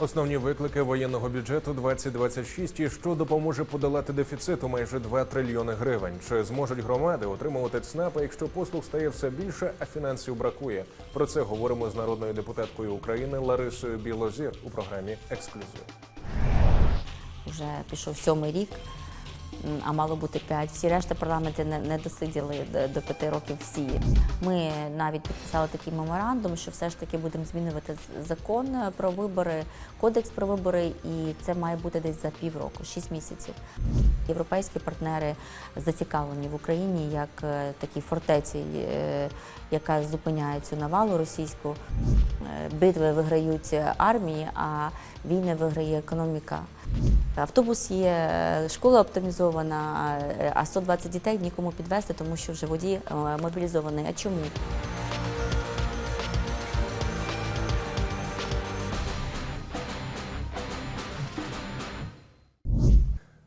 Основні виклики воєнного бюджету 2026 і що допоможе подолати дефіцит у майже 2 трильйони гривень. Чи зможуть громади отримувати ЦНАПи, якщо послуг стає все більше, а фінансів бракує? Про це говоримо з народною депутаткою України Ларисою Білозір у програмі Ексклюзив. Вже пішов сьомий рік, а мало бути п'ять. Всі решта парламенти не, досиділи до, п'яти років всі. Ми навіть підписали такий меморандум, що все ж таки будемо змінювати закон про вибори, кодекс про вибори, і це має бути десь за півроку, шість місяців. Європейські партнери зацікавлені в Україні як е, такій фортеці, е, яка зупиняє цю навалу російську. Е, Битви виграють армії, а війни виграє економіка. Автобус є, школа оптимізована, а 120 дітей нікому підвезти, тому що вже водій е, мобілізований. А чому?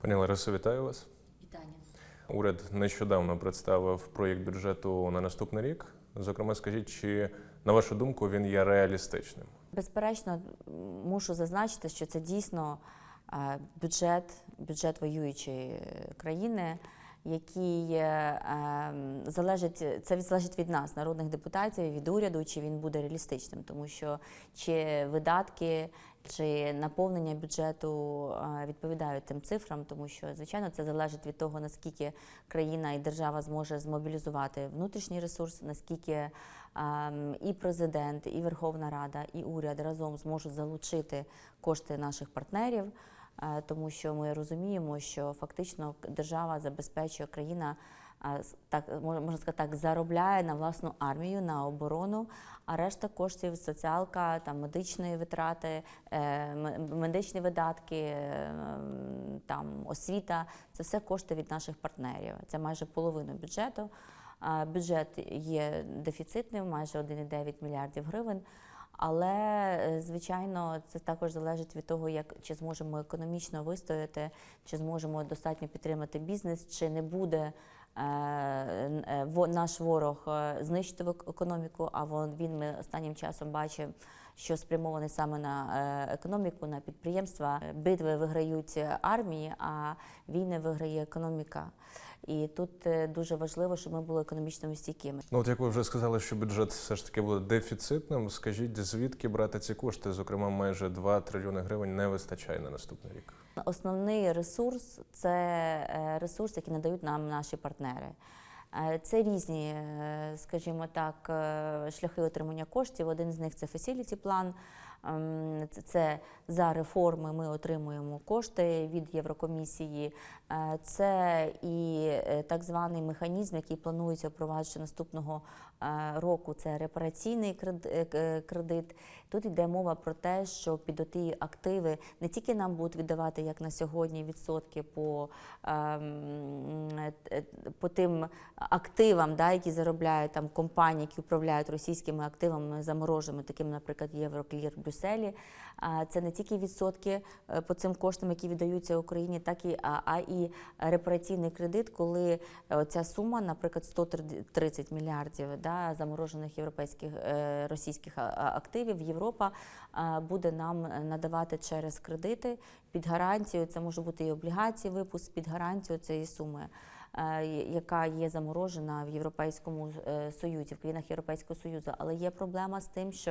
Пані Ларисо, вітаю вас. Вітання. Уряд нещодавно представив проєкт бюджету на наступний рік. Зокрема, скажіть, чи на вашу думку він є реалістичним? Безперечно, мушу зазначити, що це дійсно бюджет, бюджет воюючої країни, який е, залежить, це залежить від нас, народних депутатів, від уряду, чи він буде реалістичним, тому що чи видатки, чи наповнення бюджету е, відповідають тим цифрам, тому що звичайно це залежить від того, наскільки країна і держава зможе змобілізувати внутрішній ресурс, наскільки і президент, і Верховна Рада, і уряд разом зможуть залучити кошти наших партнерів, е, тому що ми розуміємо, що фактично держава забезпечує країна. е, Так можна сказати, так заробляє на власну армію, на оборону, а решта коштів соціалка, там медичної витрати, е, медичні видатки, е, там освіта це все кошти від наших партнерів. Це майже половина бюджету. Бюджет є дефіцитним, майже 1,9 мільярдів гривень. Але е, звичайно, це також залежить від того, як чи зможемо економічно вистояти, чи зможемо достатньо підтримати бізнес, чи не буде е, е, наш ворог знищити ек- економіку. А він ми останнім часом бачимо, що спрямований саме на е, економіку, на підприємства. Битви виграють армії, а війни виграє економіка. І тут е, дуже важливо, щоб ми були економічно стійкими. Ну, от як ви вже сказали, що бюджет все ж таки буде дефіцитним. Скажіть, звідки брати ці кошти? Зокрема, майже 2 трильйони гривень не вистачає на наступний рік. Основний ресурс це е, ресурс, який надають нам наші партнери. Е, Це різні, е, скажімо так, е, шляхи отримання коштів. Один з них це facility план. Ем, Це за реформи ми отримуємо кошти від Єврокомісії. Е, Це і е, так званий механізм, який планується впроваджувати наступного е, року. Це репараційний кредит. Тут йде мова про те, що під ті активи не тільки нам будуть віддавати, як на сьогодні, відсотки по, ем, по тим активам, да, які заробляють там компанії, які управляють російськими активами замороженими, таким, наприклад, Євроклір в Брюсселі. Це не тільки відсотки е, по цим коштам, які віддаються Україні, так і а, і репараційний кредит, коли е, ця сума, наприклад, 130 мільярдів да, заморожених європейських е, російських активів, Європа буде нам надавати через кредити під гарантію. Це може бути і облігації, випуск під гарантію цієї суми. Е, Яка є заморожена в Європейському е, Союзі, в країнах Європейського Союзу, але є проблема з тим, що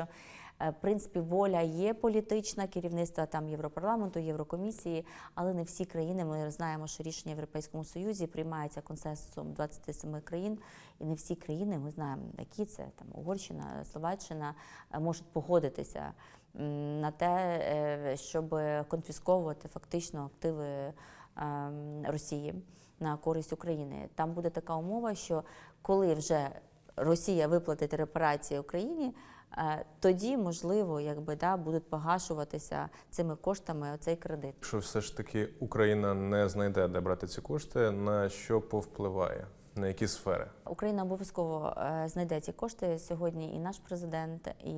е, в принципі воля є політична керівництва там Європарламенту, Єврокомісії, але не всі країни. Ми знаємо, що рішення в Європейському Союзі приймається консенсусом 27 країн, і не всі країни, ми знаємо, які це там Угорщина, Словаччина, можуть погодитися на те, щоб конфісковувати фактично активи ем, Росії на користь України. Там буде така умова, що коли вже Росія виплатить репарації Україні, е, тоді можливо, якби да будуть погашуватися цими коштами оцей кредит. Якщо все ж таки Україна не знайде, де брати ці кошти, на що повпливає? На які сфери? Україна обов'язково е, знайде ці кошти сьогодні. І наш президент, і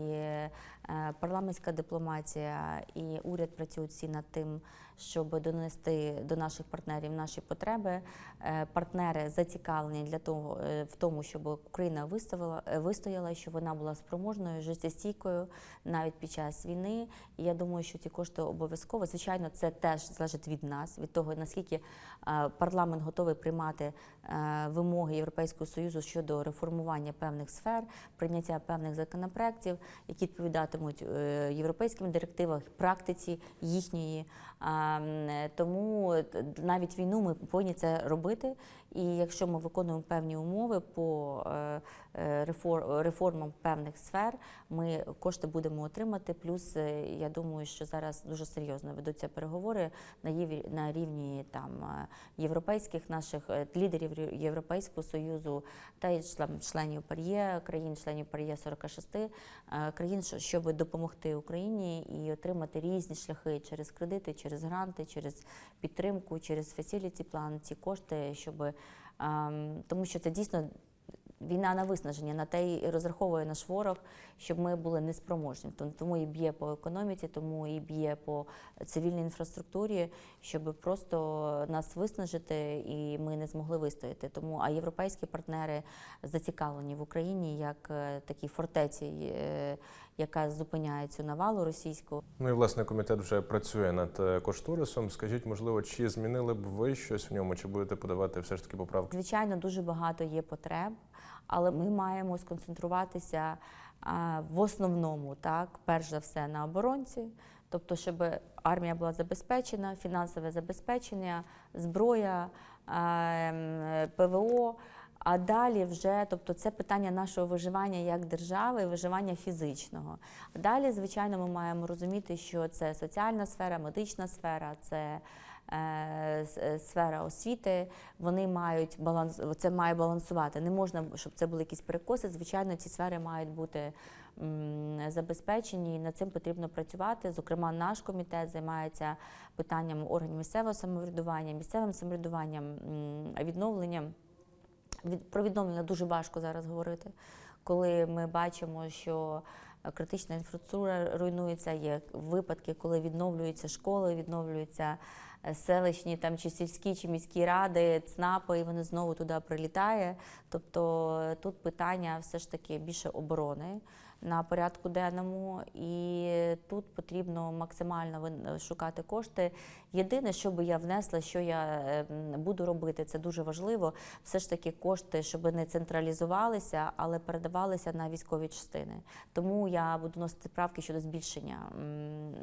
Парламентська дипломатія і уряд працюють всі над тим, щоб донести до наших партнерів наші потреби. Е, Партнери зацікавлені для того е, в тому, щоб Україна виставила е, вистояла, щоб вона була спроможною, життєстійкою навіть під час війни. І я думаю, що ці кошти обов'язково. Звичайно, це теж залежить від нас, від того наскільки е, парламент готовий приймати е, вимоги Європейського союзу щодо реформування певних сфер, прийняття певних законопроєктів, які відповідатимуть е, європейським директивам, практиці їхньої. Е, Тому навіть війну ми повинні це робити. І якщо ми виконуємо певні умови по е, е, рефор- реформам певних сфер, ми кошти будемо отримати. Плюс е, я думаю, що зараз дуже серйозно ведуться переговори на рівні там європейських наших лідерів Європейського союзу та й член- членів ПАРЄ, країн-членів ПАРЄ 46 е, країн, що- щоб допомогти Україні і отримати різні шляхи через кредити, через гранти, через підтримку, через фасіліті план, ці кошти, щоб тому що це дійсно війна на виснаження, на те і розраховує наш ворог, щоб ми були неспроможні. Тому- і б'є по економіці, тому і б'є по цивільній інфраструктурі, щоб просто нас виснажити і ми не змогли вистояти. Тому а європейські партнери зацікавлені в Україні як е, такій фортеці, е, яка зупиняє цю навалу російську. Ну і власне комітет вже працює над е, кошторисом. Скажіть, можливо, чи змінили б ви щось в ньому, чи будете подавати все ж таки поправки? Звичайно, дуже багато є потреб, але ми маємо сконцентруватися а, в основному, так, перш за все, на оборонці, тобто, щоб армія була забезпечена, фінансове забезпечення, зброя, ем, ПВО. А далі вже, тобто, це питання нашого виживання як держави, виживання фізичного. Далі, звичайно, ми маємо розуміти, що це соціальна сфера, медична сфера, це е, е, сфера освіти. Вони мають баланс, це має балансувати. Не можна, щоб це були якісь перекоси. Звичайно, ці сфери мають бути забезпечені, і над цим потрібно працювати. Зокрема, наш комітет займається питанням органів місцевого самоврядування, місцевим самоврядуванням, відновленням. Про відновлення дуже важко зараз говорити, коли ми бачимо, що е, критична інфраструктура руйнується. Є випадки, коли відновлюються школи, відновлюються е, селищні там чи сільські, чи міські ради, ЦНАПи, і вони знову туди прилітає. Тобто тут питання все ж таки більше оборони на порядку денному, і тут потрібно максимально шукати кошти. Єдине, що би я внесла, що я е, буду робити, це дуже важливо. Все ж таки кошти, щоб не централізувалися, але передавалися на військові частини. Тому я буду носити правки щодо збільшення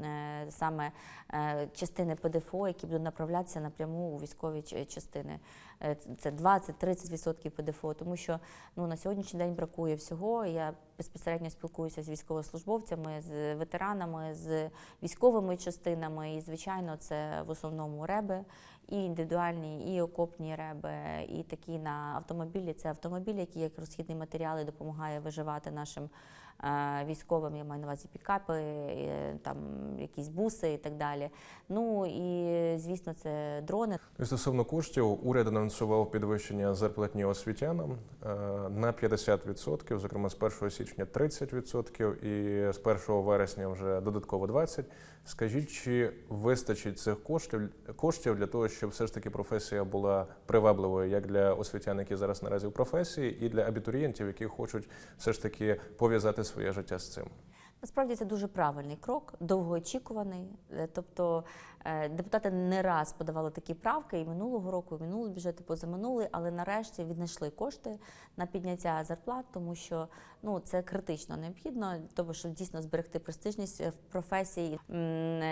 е, саме е, частини ПДФО, які будуть направлятися напряму у військові частини. Е, Це 20-30% ПДФО, тому що ну, на сьогоднішній день бракує всього. Я безпосередньо спілкуюся з військовослужбовцями, з ветеранами, з військовими частинами. І, звичайно, це в основному реби, і індивідуальні, і окопні реби, і такі на автомобілі. Це автомобіль, який як розхідний матеріал і допомагає виживати нашим військовим. Я маю на увазі пікапи, е, там якісь буси і так далі. Ну і звісно, це дрони. Стосовно коштів, уряд анонсував підвищення зарплатні освітянам е, на 50%, зокрема з 1 січня 30% і з 1 вересня вже додатково 20%. Скажіть, чи вистачить цих коштів коштів для того, щоб все ж таки професія була привабливою як для освітян, які зараз наразі в професії, і для абітурієнтів, які хочуть все ж таки пов'язати своє життя з цим? Насправді це дуже правильний крок, довгоочікуваний. Е, Тобто е, депутати не раз подавали такі правки і минулого року, і минулий бюджет, і позаминулий, але нарешті віднайшли кошти на підняття зарплат, тому що ну це критично необхідно, тому що дійсно зберегти престижність е, в професії.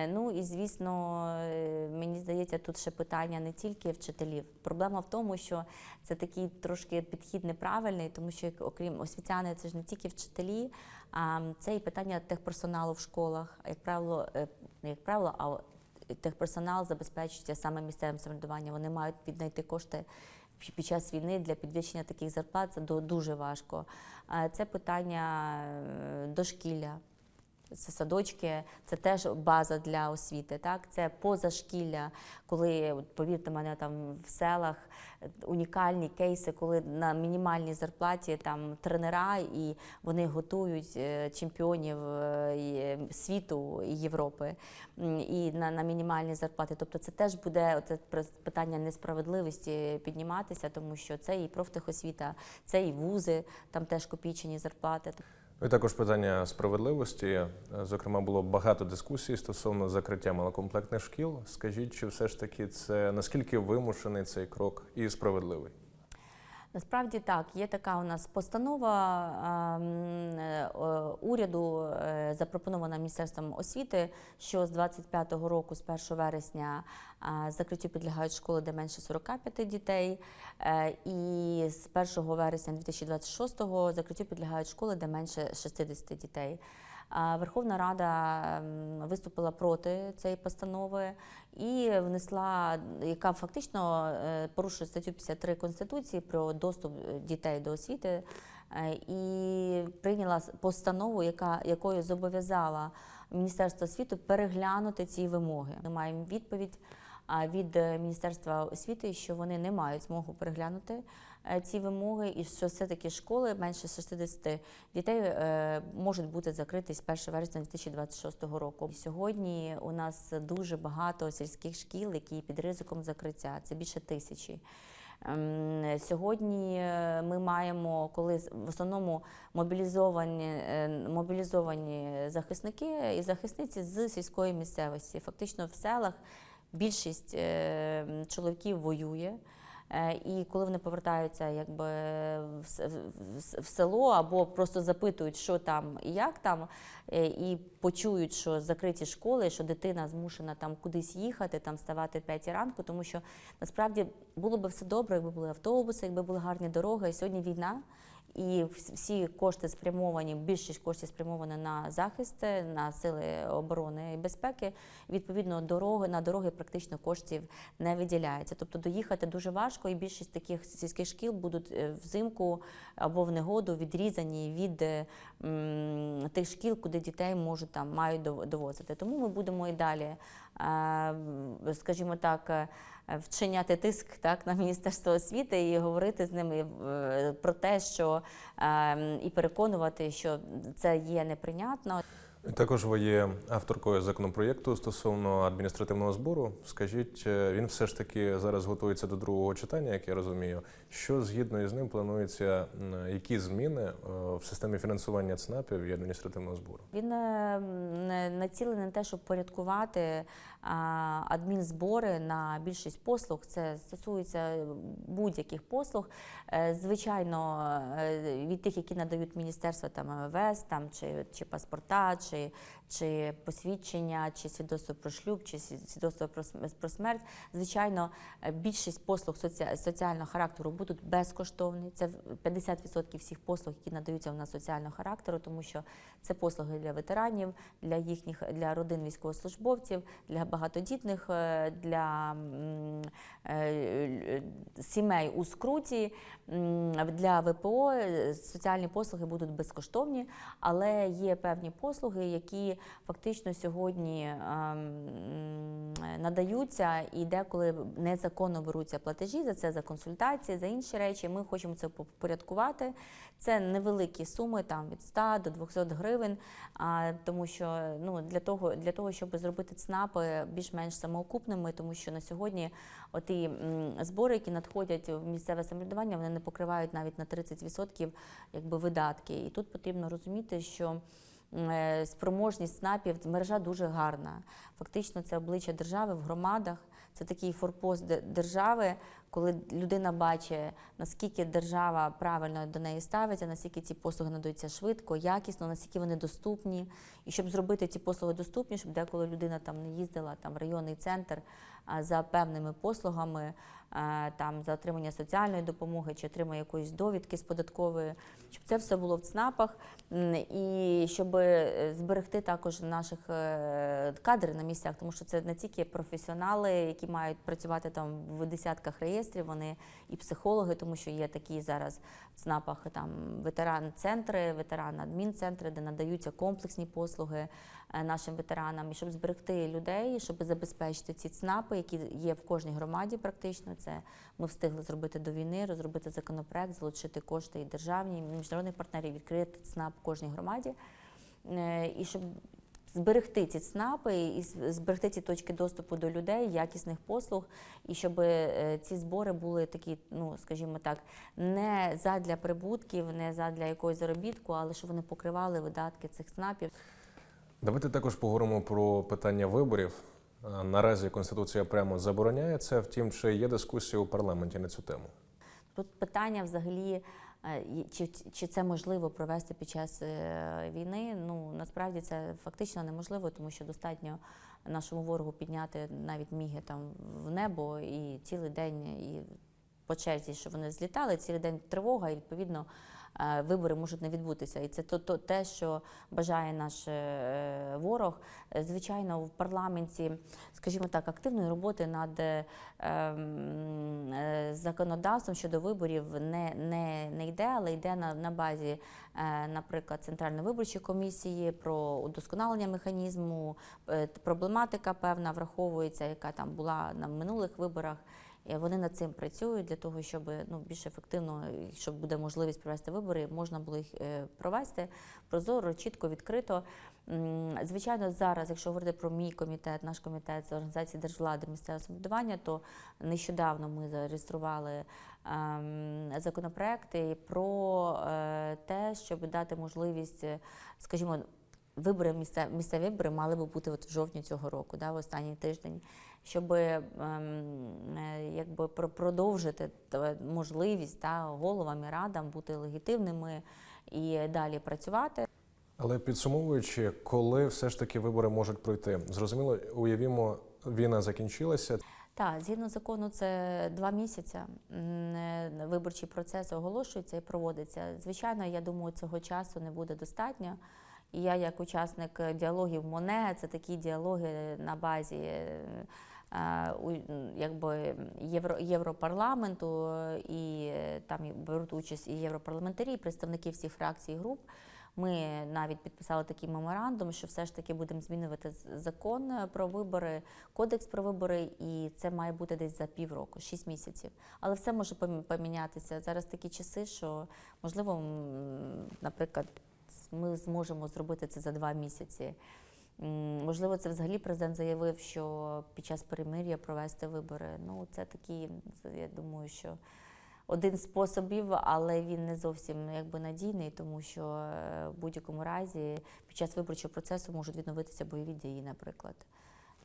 Ну і звісно, мені здається, тут ще питання не тільки вчителів. Проблема в тому, що це такий трошки підхід неправильний, тому що окрім освітяни, це ж не тільки вчителі. А це і питання техперсоналу в школах. Як правило, е, не як правило, а техперсонал забезпечується саме місцевим самоврядуванням. Вони мають віднайти кошти під час війни для підвищення таких зарплат. Це дуже важко. Це питання е, дошкілля. Це садочки, це теж база для освіти. Так, це позашкілля, коли повірте мене, там в селах е, унікальні кейси, коли на мінімальній зарплаті там тренера і вони готують е, чемпіонів е, світу і Європи і на, на мінімальній зарплаті. Тобто, це теж буде пр- питання несправедливості підніматися, тому що це і профтехосвіта, це і вузи, там теж копійчені зарплати. Ну і також питання справедливості. Е, Зокрема, було багато дискусій стосовно закриття малокомплектних шкіл. Скажіть, чи все ж таки це наскільки вимушений цей крок і справедливий? Насправді так, є така у нас постанова ем, е, уряду, е, запропонована Міністерством освіти, що з 25-го року, з 1 вересня, е, закриттю підлягають школи, де менше 45 дітей, і з 1 вересня 2026-го закриттю підлягають школи, де менше 60 дітей. Верховна Рада виступила проти цієї постанови і внесла, яка фактично е, порушує статтю 53 Конституції про доступ е, дітей до освіти, е, і прийняла постанову, яка, якою зобов'язала Міністерство освіти переглянути ці вимоги. Ми маємо відповідь від Міністерства освіти, що вони не мають змогу переглянути ці вимоги, і що все-таки школи менше 60 дітей е, можуть бути закриті з 1 вересня 2026 року. Сьогодні у нас дуже багато сільських шкіл, які під ризиком закриття. Це більше тисячі. Ем, Сьогодні е, ми маємо, коли в основному мобілізовані, е, мобілізовані захисники і захисниці з сільської місцевості. Фактично в селах більшість е, чоловіків воює. Е, І коли вони повертаються якби в село або просто запитують, що там і як там, е, і почують, що закриті школи, що дитина змушена там кудись їхати, там ставати в 5 ранку, тому що насправді було би все добре, якби були автобуси, якби були гарні дороги. Сьогодні війна. І всі кошти спрямовані, більшість коштів спрямована на захист, на сили оборони і безпеки. Відповідно, дороги на дороги практично коштів не виділяється. Тобто доїхати дуже важко, і більшість таких сільських шкіл будуть е, взимку або в негоду відрізані від е, м, тих шкіл, куди дітей можуть там мають дов- довозити. Тому ми будемо і далі, скажімо так. е, Вчиняти тиск так на міністерство освіти і говорити з ними е, про те, що е, і переконувати, що це є неприйнятно. Також ви є авторкою законопроєкту стосовно адміністративного збору. Скажіть, е, він все ж таки зараз готується до другого читання, як я розумію. Що згідно із ним планується, які зміни е, в системі фінансування ЦНАПів і адміністративного збору? Він е, націлений на те, щоб порядкувати адмінзбори на більшість послуг. Це стосується будь-яких послуг. Звичайно, від тих, які надають міністерства там МВС, там чи, чи паспорта, чи, чи посвідчення, чи свідоцтво про шлюб, чи сві- свідоцтво про смерть. Звичайно, е, більшість послуг соці- соціального характеру будуть безкоштовні. Це в- 50% всіх послуг, які надаються у нас соціального характеру, тому що це послуги для ветеранів, для їхніх для родин військовослужбовців, для багатодітних, е, для е, сімей у скруті, для ВПО соціальні послуги будуть безкоштовні, але є певні послуги, які фактично сьогодні ем, надаються і деколи незаконно беруться платежі за це, за консультації, за інші речі. Ми хочемо це попорядкувати. Це невеликі суми, там від 100 до 200 гривень. Тому що ну для того, для того, щоб зробити ЦНАПи більш-менш самоокупними, тому що на сьогодні оті збори, які надходять в місцеве самоврядування, вони не покривають навіть на 30% якби видатки. І тут потрібно розуміти, що спроможність ЦНАПів мережа дуже гарна. Фактично, це обличчя держави в громадах. Це такий форпост держави, коли людина бачить, наскільки держава правильно до неї ставиться, наскільки ці послуги надаються швидко, якісно, наскільки вони доступні. І щоб зробити ці послуги доступні, щоб деколи людина там не їздила там районний центр за певними послугами, е, там за отримання соціальної допомоги чи отримання якоїсь довідки з податкової, щоб це все було в ЦНАПах. І щоб е, зберегти також наших е, кадрів на місцях, тому що це не тільки професіонали, які мають працювати там в десятках реєстрів, вони і психологи, тому що є такі зараз в ЦНАПах там ветеран-центри, ветеран-адмінцентри, де надаються комплексні послуги. е, нашим ветеранам, і щоб зберегти людей, щоб забезпечити ці ЦНАПи, які є в кожній громаді, практично це ми встигли зробити до війни, розробити законопроект, залучити кошти і державні, і міжнародних партнерів, відкрити ЦНАП в кожній громаді. Е, І щоб зберегти ці ЦНАПи і зберегти ці точки доступу до людей, якісних послуг, і щоб е, ці збори були такі, ну скажімо так, не задля прибутків, не задля якогось заробітку, але щоб вони покривали видатки цих ЦНАПів. Давайте також поговоримо про питання виборів. Е, Наразі конституція прямо забороняє це. Втім, чи є дискусія у парламенті на цю тему? Тут питання взагалі, е, чи, чи це можливо провести під час е, війни. Ну насправді це фактично неможливо, тому що достатньо нашому ворогу підняти навіть міги там в небо і цілий день і по черзі, що вони злітали, цілий день тривога, і відповідно вибори можуть не відбутися. І це то, то те, що бажає наш е, ворог. Е, Звичайно, в парламенті, скажімо так, активної роботи над е, ем, е, законодавством щодо виборів не, не, не йде, але йде на, на базі, е, наприклад, Центральної виборчої комісії про удосконалення механізму, е, проблематика певна враховується, яка там була на минулих виборах. І Вони над цим працюють для того, щоб ну більш ефективно, щоб буде можливість провести вибори, можна було їх е, провести прозоро, чітко, відкрито. Звичайно, зараз, якщо говорити про мій комітет, наш комітет з організації держвлади місцевого самоврядування, то нещодавно ми зареєстрували ем, законопроекти про е, те, щоб дати можливість, е, скажімо, вибори місцеві, місцеві вибори мали би бути от в жовтні цього року, да, в останній тиждень, щоб ем, е, якби про- продовжити можливість та, головам і радам бути легітимними і далі працювати. Але підсумовуючи, коли все ж таки вибори можуть пройти, зрозуміло, уявімо, війна закінчилася. Так, згідно закону, це два місяці. Е, Виборчий процес оголошується і проводиться. Звичайно, я думаю, цього часу не буде достатньо. І я, як учасник діалогів МОНЕ, це такі діалоги на базі е, якби Євро, Європарламенту, і е, там беруть участь і європарламентарі, і представники всіх фракцій і груп. Ми навіть підписали такий меморандум, що все ж таки будемо змінювати закон про вибори, кодекс про вибори, і це має бути десь за півроку, 6 місяців. Але все може помі- помінятися. Зараз такі часи, що можливо, наприклад, ми зможемо зробити це за два місяці. Можливо, це взагалі президент заявив, що під час перемир'я провести вибори. Ну, це такі, я думаю, що один з способів, але він не зовсім якби надійний, тому що е, в будь-якому разі під час виборчого процесу можуть відновитися бойові дії, наприклад.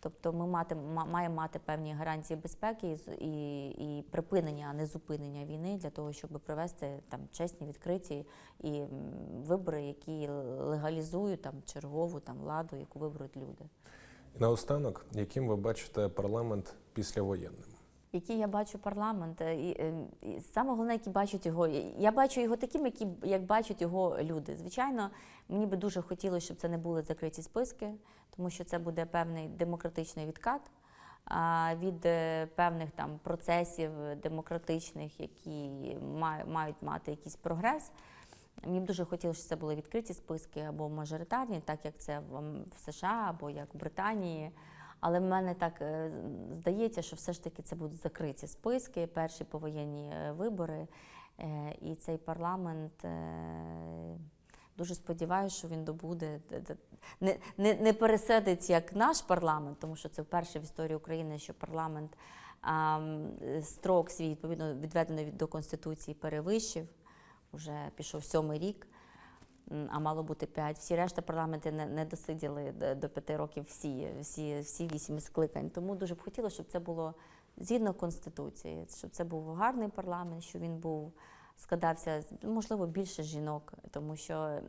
Тобто ми мати, ма- маємо мати певні гарантії безпеки і, і, і припинення, а не зупинення війни для того, щоб провести там чесні, відкриті і вибори, які легалізують там чергову там владу, яку виберуть люди. І наостанок, яким ви бачите парламент післявоєнним? Який я бачу парламент, е, і, е, і саме головне, які бачать його. Я бачу його таким, які як бачать його люди. Звичайно, мені би дуже хотілося, щоб це не були закриті списки, тому що це буде певний демократичний відкат від е, певних там процесів демократичних, які ма- мають мати якийсь прогрес. Мені б дуже хотілося, щоб це були відкриті списки або мажоритарні, так як це в США або як в Британії. Але в мене так е, здається, що все ж таки це будуть закриті списки, перші повоєнні е, вибори. Е, І цей парламент дуже сподіваюся, що він добуде не, не, не пересидить як наш парламент, тому що це вперше в історії України, що парламент строк свій відповідно відведений від- до Конституції перевищив. Уже пішов сьомий рік. А мало бути п'ять. Всі решта парламенти не, не досиділи до п'яти років всі, всі, всі вісім скликань. Тому дуже б хотілося, щоб це було згідно конституції, щоб це був гарний парламент, щоб він був складався можливо більше жінок, тому що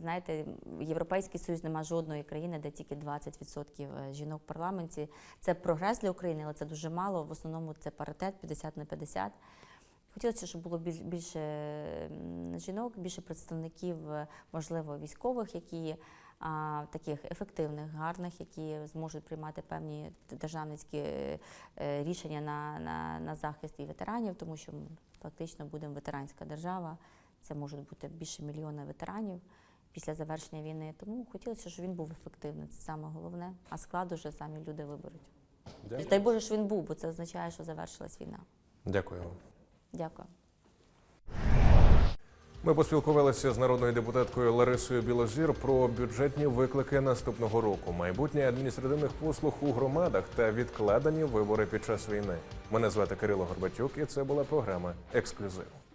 знаєте, Європейський Союз немає жодної країни, де тільки 20% жінок в парламенті. Це прогрес для України, але це дуже мало. В основному це паритет 50 на 50. Хотілося, щоб було біль- більше жінок, більше представників, е, можливо, військових, які таких ефективних, гарних, які зможуть приймати певні державницькі е, е, рішення на, на, на захист і ветеранів, тому що ми фактично будемо ветеранська держава. Це можуть бути більше мільйона ветеранів після завершення війни. Тому хотілося, щоб він був ефективним. Це саме головне. А склад уже самі люди виберуть. Дякую. Дай Боже, що він був, бо це означає, що завершилась війна. Дякую вам. Дякую. Ми поспілкувалися з народною депутаткою Ларисою Білозір про бюджетні виклики наступного року, майбутнє адміністративних послуг у громадах та відкладені вибори під час війни. Мене звати Кирило Горбатюк, і це була програма Ексклюзив.